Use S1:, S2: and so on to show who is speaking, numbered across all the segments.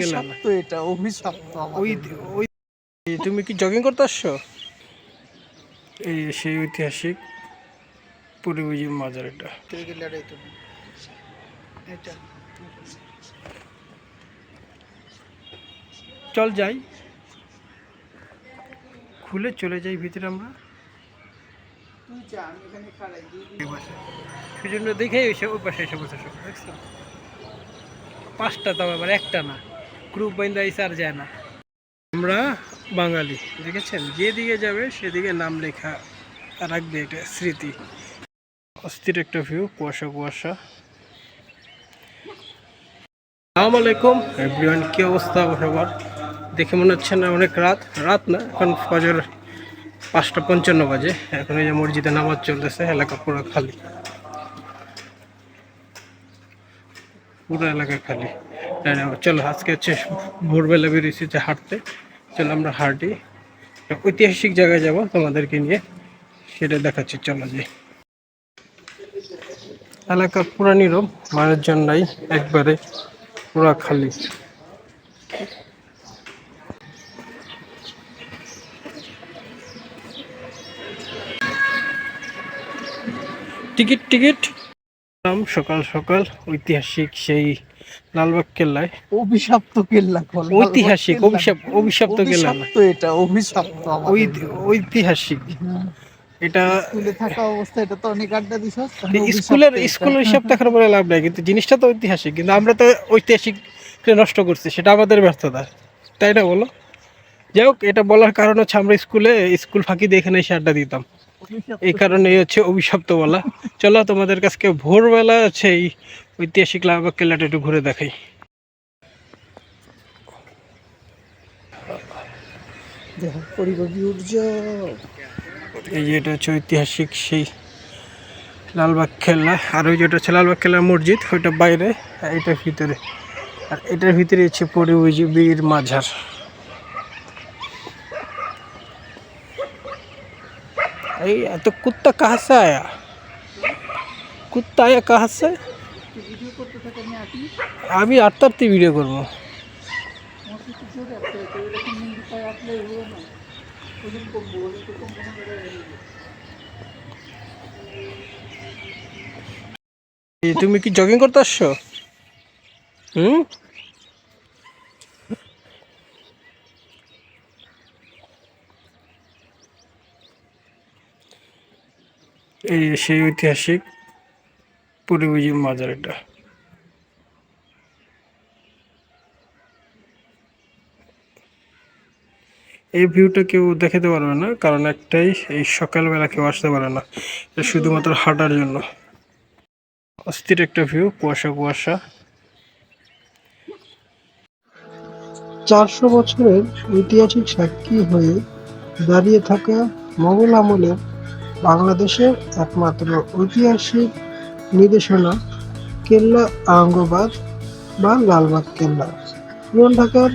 S1: গেলাম। ওই ওই তুমি কি জগিং করতে আসছো? এই সেই ঐতিহাসিক পরিবেজি মাজার এটা।
S2: তো।
S1: চল যাই। খুলে চলে যাই ভিতরে আমরা।
S2: তুই যা আমি এখানে খাড়াই দিই
S1: সেজন্য দেখে ওই পাশে এসে বসে সব পাঁচটা তাও আবার একটা না। গ্রুপ বাইন্দা আর যায় না। আমরা বাঙালি, দেখেছেন? যেদিকে যাবে সেদিকে নাম লেখা রাখবে এটা স্মৃতি। অস্থির একটা ভিউ কুয়াশা কুয়াশা। আসসালামু আলাইকুম। এভরিওয়ান, কি অবস্থা সবার দেখে মনে হচ্ছে না অনেক রাত। রাত না, এখন ফজর পাঁচটা পঞ্চান্ন বাজে। এখন এই যে মসজিদে নামাজ চলতেছে, এলাকা পুরো খালি। পুরো এলাকা খালি। চলো, আজকে হচ্ছে ভোরবেলা বেরিয়েছি যে হাঁটতে। চলো, আমরা হাঁটি। ঐতিহাসিক জায়গায় যাব, তোমাদেরকে নিয়ে। সেটা দেখাচ্ছি, চলো যে। এলাকা পুরা নীরব মানুষজন নাই একবারে পুরা খালি। Ticket ticket. সকাল সকাল ঐতিহাসিক সেই লালবাগ কেল্লায়
S2: অভিশপ্ত কেল্লা
S1: ঐতিহাসিক অভিশাপ অভিশপ্ত কেল্লা
S2: অভিশপ্ত এটা অভিশপ্ত
S1: ঐতিহাসিক। এটা
S2: স্কুলে থাকা অবস্থা এটা তো অনেক আড্ডা দিছ
S1: স্কুলের স্কুলের হিসাব দেখার পরে লাভ নাই কিন্তু জিনিসটা তো ঐতিহাসিক কিন্তু আমরা তো ঐতিহাসিক নষ্ট করছি সেটা আমাদের ব্যর্থতা। তাই না বলো? যাই হোক এটা বলার কারণ হচ্ছে আমরা স্কুলে স্কুল ফাঁকি দিয়ে এখানে এসে আড্ডা দিতাম। এই কারণে হচ্ছে অভিশপ্ত বলা। চলো তোমাদের কাছকে ভোরবেলা আছে এই ঐতিহাসিক লালবাগ কেল্লাটা একটু ঘুরে দেখাই। এই যে এটা হচ্ছে ঐতিহাসিক সেই লালবাগ খেলা আর ওই যেটা হচ্ছে লালবাগ খেলা মসজিদ ওইটা বাইরে আর এটার ভিতরে আর এটার ভিতরে হচ্ছে পরিবজি বীর মাঝার।
S2: নিন্দু পায় আপলে হলো না ওজন কমবো ওজন তো কমবো না বেড়ে যাবে।
S1: এই তুমি কি জগিং করতে আসছো? হুম? এই সেই ঐতিহাসিক পরিবজি মাজার এটা। এই ভিউটা কেউ দেখাতে পারবে না, কারণ একটাই, এই সকালবেলা কেউ আসতে পারে না। এটা শুধুমাত্র হাঁটার জন্য। অস্থির একটা ভিউ, কুয়াশা কুয়াশা।
S3: চারশো বছরের ঐতিহাসিক সাক্ষী হয়ে দাঁড়িয়ে থাকা মোগল আমলের বাংলাদেশের একমাত্র ঐতিহাসিক নির্দেশনা কেল্লা আঙ্গবাদ বা লালবাগ কেল্লা। পুরান ঢাকার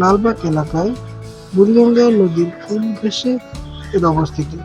S3: লালবাগ এলাকায় বুড়িগঙ্গা নদীর কোন ঘেঁষে এর অবস্থিতি।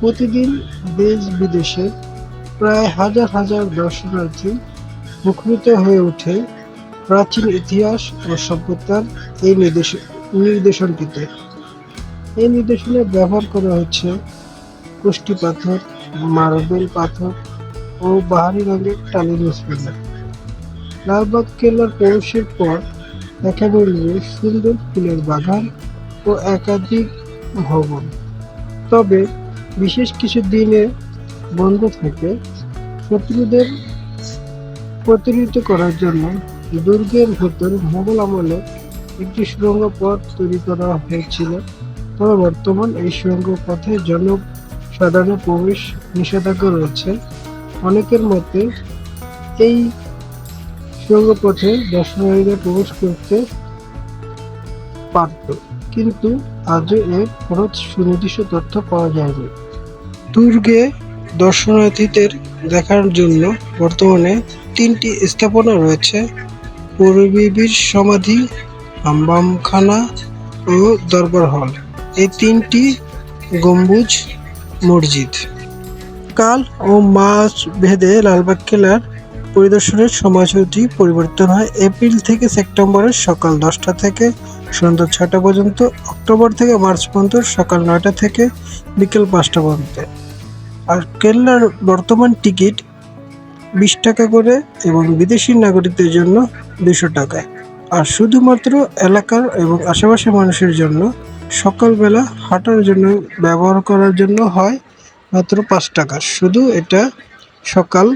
S3: প্রতিদিন দেশ বিদেশে প্রায় হাজার হাজার দর্শনার্থী মুখরিত হয়ে ওঠে প্রাচীন ইতিহাস ও সভ্যতার এই নির্দেশ, নির্দেশনটিতে। এই নির্দেশনে ব্যবহার করা হচ্ছে কুষ্টি পাথর, মার্বেল পাথর ও বাহারি রঙের টালি মিসমিলা লালবাগ কেল্লার প্রবেশের পর দেখা মিলবে সুন্দর ফুলের বাগান ও একাধিক ভবন। তবে বিশেষ কিছু দিনে বন্ধ থাকে। শত্রুদের প্রতিনিধিত্ব করার জন্য দুর্গের ভেতর মোগল আমলে একটি সুড়ঙ্গ পথ তৈরি করা হয়েছিল। তবে বর্তমান এই সুড়ঙ্গ পথে জনসাধারণের প্রবেশ নিষেধাজ্ঞা রয়েছে। অনেকের মতে এই সুড়ঙ্গ পথে দর্শনারীরা প্রবেশ করতে পারত, কিন্তু আজও এর কোনো সুনির্দিষ্ট তথ্য পাওয়া যায়নি। দুর্গে দর্শনার্থীদের দেখার জন্য বর্তমানে তিনটি স্থাপনা রয়েছে। পূর্ববীর সমাধি, হাম্বামখানা ও দরবার হল। এই তিনটি গম্বুজ মসজিদ। কাল ও মাছ ভেদে লালবাগ কেল্লার পরিদর্শনের সময়সূচি পরিবর্তন হয় এপ্রিল থেকে সেপ্টেম্বরের সকাল দশটা থেকে সন্ধ্যা ছটা পর্যন্ত, অক্টোবর থেকে মার্চ পর্যন্ত, সকাল নয়টা থেকে বিকেল পাঁচটা পর্যন্ত। আর কেল্লার বর্তমান টিকিট বিশ টাকা করে এবং বিদেশি নাগরিকদের জন্য দুশো টাকা। আর শুধুমাত্র এলাকার এবং আশেপাশের মানুষের জন্য সকালবেলা হাঁটার জন্য ব্যবহার করার জন্য হয় মাত্র পাঁচ টাকা। শুধু এটা সকাল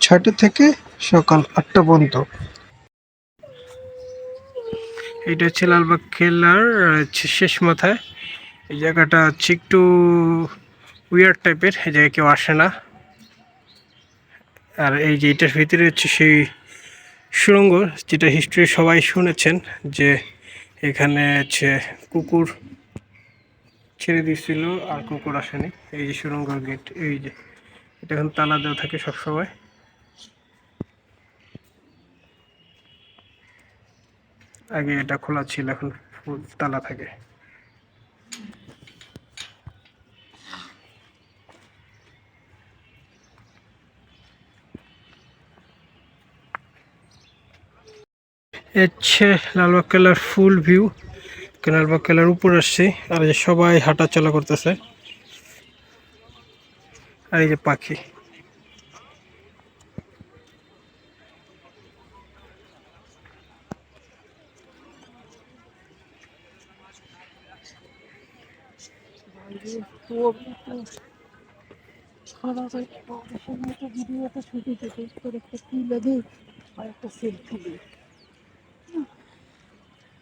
S3: ছয়টা থেকে সকাল আটটা পর্যন্ত।
S1: এটা হচ্ছে লালবাগ খেলার শেষ মাথায়। এই জায়গাটা হচ্ছে একটু উইয়ার টাইপের এই জায়গায় কেউ আসে না। আর এই যে এটার ভিতরে হচ্ছে সেই সুড়ঙ্গ, যেটা হিস্ট্রি সবাই শুনেছেন যে এখানে হচ্ছে কুকুর ছেড়ে দিয়েছিল আর কুকুর আসেনি। এই যে সুরঙ্গ গেট এই যে। এটা এখন তালা দেওয়া থাকে সবসময়। আগে এটা খোলা ছিল, এখন তালা থাকে। হচ্ছে লালবাগ কেলার ফুল ভিউ। লালবাগ কেলার উপর আসছি, আর যে সবাই হাঁটা চলা করতেছে। আর এই যে পাখি।
S2: ভিডিওটা ছুটি থেকে একটা তুলে দিই আর একটা সেলফি দিই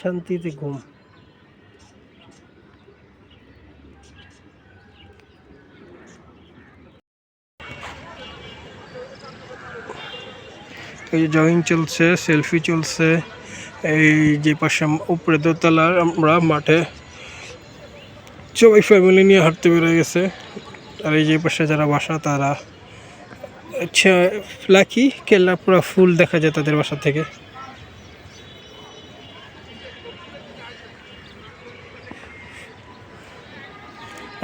S1: শান্তিতে ঘুম। এই যে জগিং চলছে সেলফি চলছে, এই যে পাশে উপরে দোতলার আমরা মাঠে সবাই ফ্যামিলি নিয়ে হাঁটতে বেরোয় গেছে। আর এই যে পাশে যারা বাসা, তারা আচ্ছা লাকি কেল্লা পুরো ফুল দেখা যায় তাদের বাসা থেকে।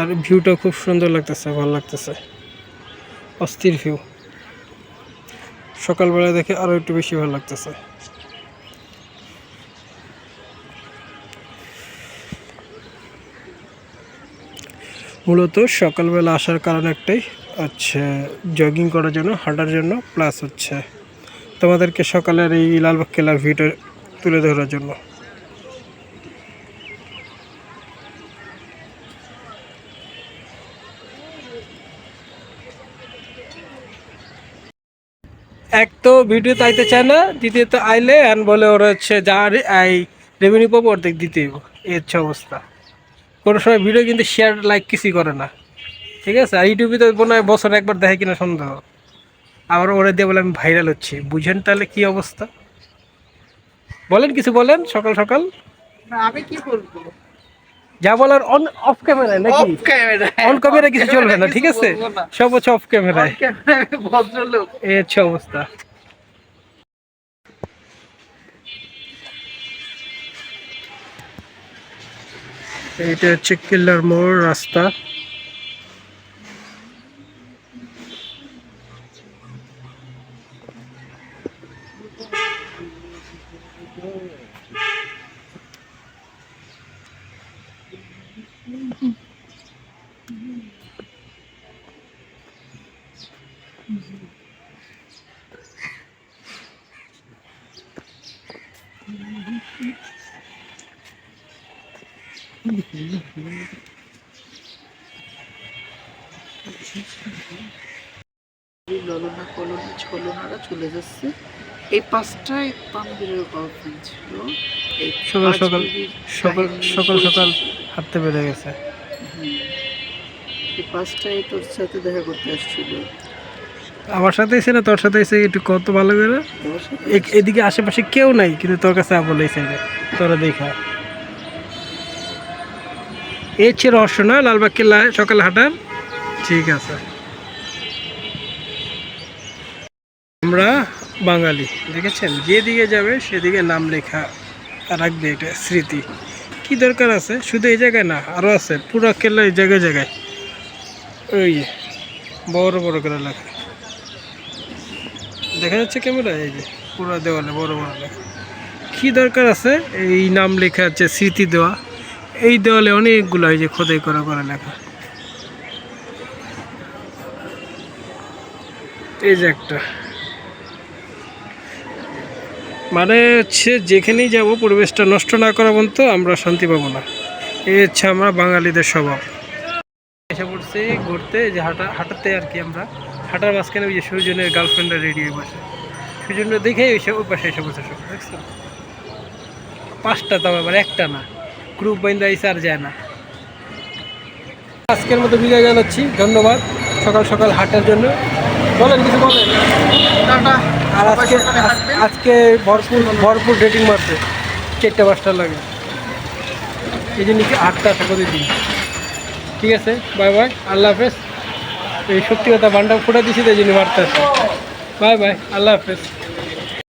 S1: আর ভিউটা খুব সুন্দর লাগতেছে, ভালো লাগতেছে। অস্থির ভিউ সকালবেলা দেখে আরও একটু বেশি ভালো লাগতেছে। মূলত সকালবেলা আসার কারণ একটাই, হচ্ছে জগিং করার জন্য, হাঁটার জন্য প্লাস হচ্ছে তোমাদেরকে সকালের এই লালবাগ কেলার ভিউটা তুলে ধরার জন্য। এক তো ভিডিও আইতে চায় না, দ্বিতীয়ত আইলে অ্যান বলে ওরা হচ্ছে যা এই রেভিনিউ পাবো অর্ধেক দিতে এই হচ্ছে অবস্থা। কোনো সময় ভিডিও কিন্তু শেয়ার লাইক কিছুই করে না। ঠিক আছে? আর ইউটিউবে তো মনে হয় বছর একবার দেখে কিনা সন্দেহ। আবার ওরা দিয়ে বলে আমি ভাইরাল হচ্ছি। বুঝেন তাহলে কি অবস্থা? বলেন, কিছু বলেন, সকাল সকাল।
S2: আমি কি বলব?
S1: যা বলার অন অফ ক্যামেরায় নাকি?
S2: অফ ক্যামেরায়
S1: অন ক্যামেরা কিছু চলবে না ঠিক আছে? সব হচ্ছে অফ ক্যামেরায়
S2: ভদ্রলোক।
S1: এই হচ্ছে অবস্থা। এইটা হচ্ছে কিল্লার মোড় রাস্তা।
S2: ললনা কলনা ছলনারা চলে যাচ্ছে এই পাঁচটায় তানবীরের গার্লফ্রেন্ড ছিল।
S1: সকাল সকাল সকাল সকাল সকাল হাঁটতে বেড়ে গেছে।
S2: এই পাঁচটায় তোর সাথে দেখা করতে আসছিল।
S1: আমার সাথে এসে না তোর সাথে এসে একটু কত ভালো করে। এদিকে আশেপাশে কেউ নাই কিন্তু তোর কাছে বলে এসে তোরা দেখা। এই হচ্ছে রহস্য না? লালবাগ কেল্লায় সকালে হাঁটার? ঠিক আছে। আমরা বাঙালি, দেখেছেন? যেদিকে যাবে, সেদিকে নাম লেখা রাখবে এটা স্মৃতি। কি দরকার আছে? শুধু এই জায়গায় না আরও আছে। পুরো কেল্লা এই জায়গায় জায়গায়। ওই বড় বড় করে লেখা। দেখা যাচ্ছে ক্যামেরা এই যে, পুরো দেওয়ালে বড় বড় লেখা। কী দরকার আছে? এই নাম লেখা আছে, স্মৃতি দেওয়া। এই দেওয়ালে অনেকগুলো এই যে খোদাই করা করা লেখা। এই যে একটা। মানে হচ্ছে যেখানেই যাব পরিবেশটা নষ্ট না করা পর্যন্ত আমরা শান্তি পাবো না। এই হচ্ছে আমরা বাঙালিদের স্বভাব। এসে পড়ছি ঘুরতে যে হাঁটা, হাঁটাতে আর কি আমরা। হাঁটার মাঝখানে ওই যে সুজনের গার্লফ্রেন্ডরা রেডি হয়ে বসে। সুজনরা দেখেই এসে ওই পাশে এসে বসে সব, দেখছ? পাঁচটা তাও আবার, একটা না। গ্রুপ বাইন্দা এসে আর যায় না। আজকের মতো বিদায় জানাচ্ছি। ধন্যবাদ। সকাল সকাল হাঁটার জন্য। বলেন, কিছু বলেন। আর আজকে আজকে ভরপুর ভরপুর ডেটিং মারছে। চারটা পাঁচটা লাগে। এই জন্য কি আটটা করে প্রতিদিন ঠিক আছে বাই বাই আল্লাহ হাফেজ। এই সত্যি কথা বান্ডা ফুটা দিছি, তাই জন্য মারতে আসে বাই বাই আল্লাহ হাফেজ।